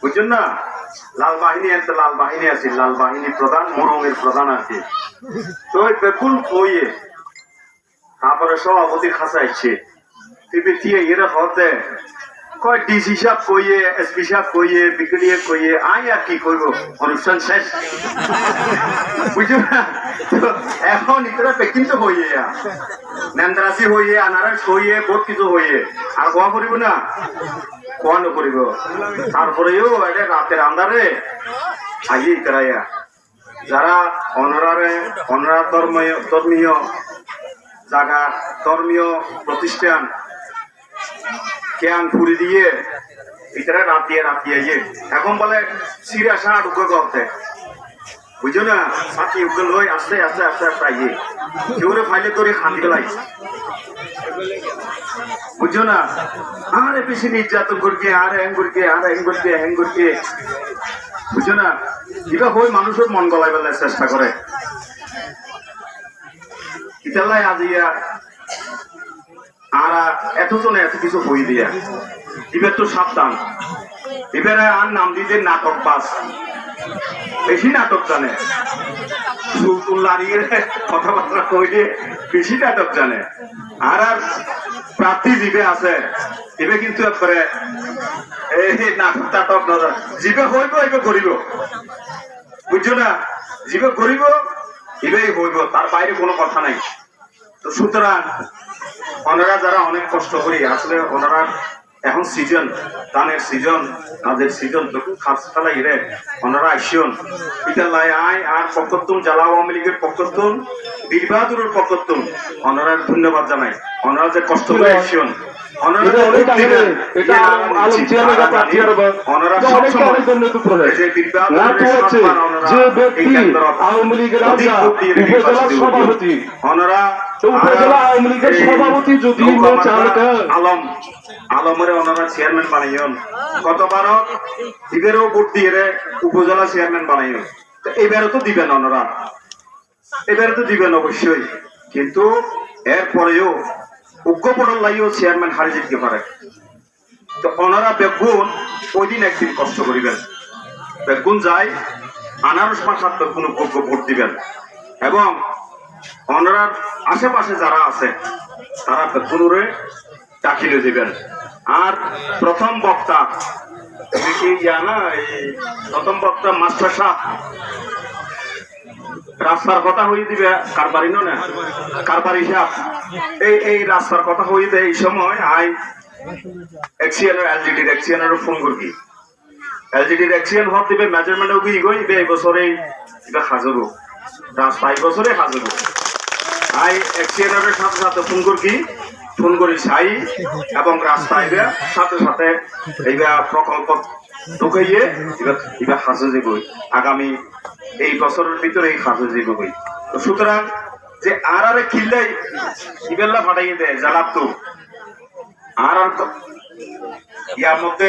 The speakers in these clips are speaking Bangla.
বুঝছেন না? লাল বাহিনী আছে লাল বাহিনী আছে, লাল বাহিনী প্রধান মুরুমের প্রধান আছে তো বেকুল কইয়ে তারপরে সভাপতির খাসা ইচ্ছে টিভি এরা কয় ডিসি সাহেব কইয়ে এসপি সাহেব কইয়ে ব্রিগেডিয়ার কইয়ে, আই আর কি করব? অনুষ্ঠান শেষ। তো এখন ইতরা কিন্তু হইয়ে নেন্দ্রাসি হইয়ে, আনারস হইয়ে, বহুত কিছু হইয়ে। আর কোয়া করিব না? কোয়া নকরিব তারপরেও এটা রাতের আন্ধারে আইয়ে ইতরাইয়া। যারা অনরারে, অনরা ধর্মীয় ধর্মীয় জায়গা ধর্মীয় প্রতিষ্ঠান ক্যান ফুরি দিয়ে, ভিতরে রাত দিয়ে রাত দিয়ে ইয়ে। এখন বলে সিরা সারা ঢুকে করতে বুঝছ না? সাথী উকে লই আস্তে আস্তে আস্তে আস্তে আইয়ে কেউরে ফাইলে খান্দি গেলাই বুঝছ না? আরে নির্যাতন করকে, আর হ্যাং করকে, আর হ্যাং করকে হ্যাং করকে। বুঝছ না? এটা হই মানুষের মন গলাই বেলার চেষ্টা করে। ইতালাই আজিয়া আর এত জনে এত কিছু হই দিয়া। এবার তো সাবধান। এবারে আর নাম দিতে নাটক বাস বেশি নাটক জানে। লাড়িয়ে কথাবার্তা কইলে বেশি নাটক জানে। আর আর প্রার্থী জিবে আছে। এবে কিন্তু একবারে এই নাটক টাটক নজর জিবে হইব এবে করিব। বুঝছ না? জিবে করিব এবেই হইব। তার বাইরে কোনো কথা নাই। তো সুতরাং ওনারা যারা অনেক কষ্ট করি আসলে ওনারা এখন সিজন ধানের সিজন তাদের সিজন যখন খাস ফেলাই রে ওনারা আসিয়ন এটা লাই আয় আর পক্ষতুম জেলা আওয়ামী লীগের পক্ষতুম বীরবাহাদুরের পক্ষতুম ওনারা ধন্যবাদ জানাই। ওনারা যে কষ্ট করে এটা যে ব্যক্তি আওয়ামী লীগের উপজেলা সভাপতি। ওনারা উপজেলা আওয়ামী লীগের সভাপতি যদি আলম আলমের ওনারা চেয়ারম্যান বানাইন গতবার এবারও ভোট দিয়ে উপজেলা চেয়ারম্যান বানাইন এবারও তো দিবেন ওনারা এবারে তো দিবেন অবশ্যই। কিন্তু এরপরেও উগ্রপটল চেয়ারম্যান হারি যেতে পারে তো ওনারা বেগুন ওই দিন একদিন কষ্ট করিবেন। বেগুন যায়, আনারস মাসার বেগুন যোগ্য ভোট দিবেন। এবং ওনারার আশেপাশে যারা আছে, তারা বেগুনুরে দাখিলে দিবেন। আর প্রথম বক্তা ইয়া না প্রথম বক্তা মাস্টার সাহেব রাস্তার কথা হয়ে দিবে কারবারি না কারবারি সাহেব এই এই রাস্তার কথা হয়ে দেয় এই সময় আই এক্সিয়ানের এলজিডির এক্সিয়ানের ফোন করবি। এলজিডির এক্সিয়ান হত দিবে মেজারমেন্টও কি গই, বে এই বছরে এটা হাজারো রাস্তা এই বছরে হাজারো আই এক্সিয়ানের সাথে সাথে ফোন করবি। ফোন করি সাই এবং রাস্তা আইবে সাথে সাথে এইবা প্রকল্প ঢুকাইয়ে এবার এবার হাজে যাবই আগামী এই বছরের ভিতরে এই হাজে যাবই তো সুতরাং যে আর আরে খিল্লাই, ইবেল্লা ফাটাইয়ে দেয় জ্বালাপ তো। আর আর ইয়ার মধ্যে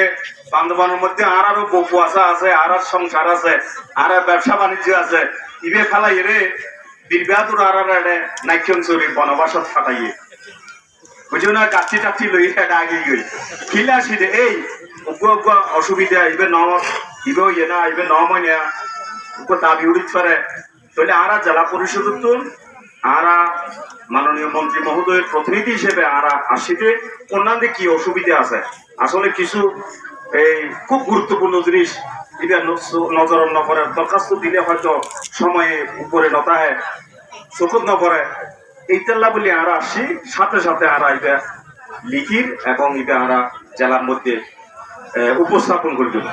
বান্ধবানের মধ্যে আর আরও বকুয়াশা আছে, আর আর সংসার আছে, আর আর ব্যবসা বাণিজ্য আছে। ইবে ফেলাই রে, বীরবাহাদুর আর আর এনে নাইক্ষণ চুরি বনবাসত ফাটাইয়ে। বুঝো না, কাচ্চি টাচ্চি লই এটা আগে গই। খিলা সিদে এই উগ্র উগ্র অসুবিধা, ইবে ন ইবে ইয়ে না, ইবে ন। মনে দাবি উড়িত পারে তাহলে আরা জেলা পরিষদ তুন আরা মাননীয় মন্ত্রী মহোদয়ের প্রতিনিধি হিসেবে আরা আসিতে অন্যান্য কি অসুবিধা আছে? আসলে কিছু এই খুব গুরুত্বপূর্ণ জিনিস এটা ন- নজর নপরে দরখাস্ত দিলে হয়তো সময়ে উপরে নতাহে চকুত নপরে এইটাল্লা বলে আরা আসি, সাথে সাথে আরা এটা লিখির এবং এটা আরা জেলার মধ্যে উপস্থাপন করে দেব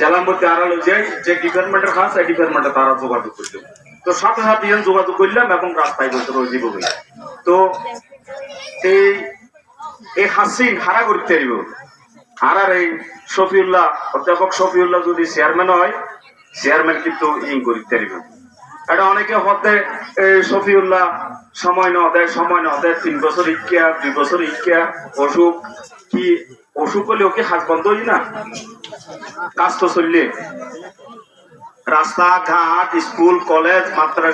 আড়ালে যাই যে ডিপার্টমেন্টের ডিপার্টমেন্টে তারা যোগাযোগ করতে তো সাথে সাথে যোগাযোগ করলাম এবং রাস্তায় বলতে রয়ে যাব তো এই এই হাসিন হারা করতে আইব আর এই শফিউল্লাহ, অধ্যাপক শফিউল্লাহ যদি চেয়ারম্যান হয় চেয়ারম্যান কিন্তু ইন করতে হইব। এটা অনেকে হতে শফিউল্লাহ, সময় ন দেয়, সময় ন দেয়, তিন বছর ইকিয়া দুই বছর ইকিয়া অসুখ, কি অসুখ হলে ওকে হাত বন্ধ হই না? কাজ তো চললে রাস্তা ঘাট স্কুল, কলেজ মাত্রা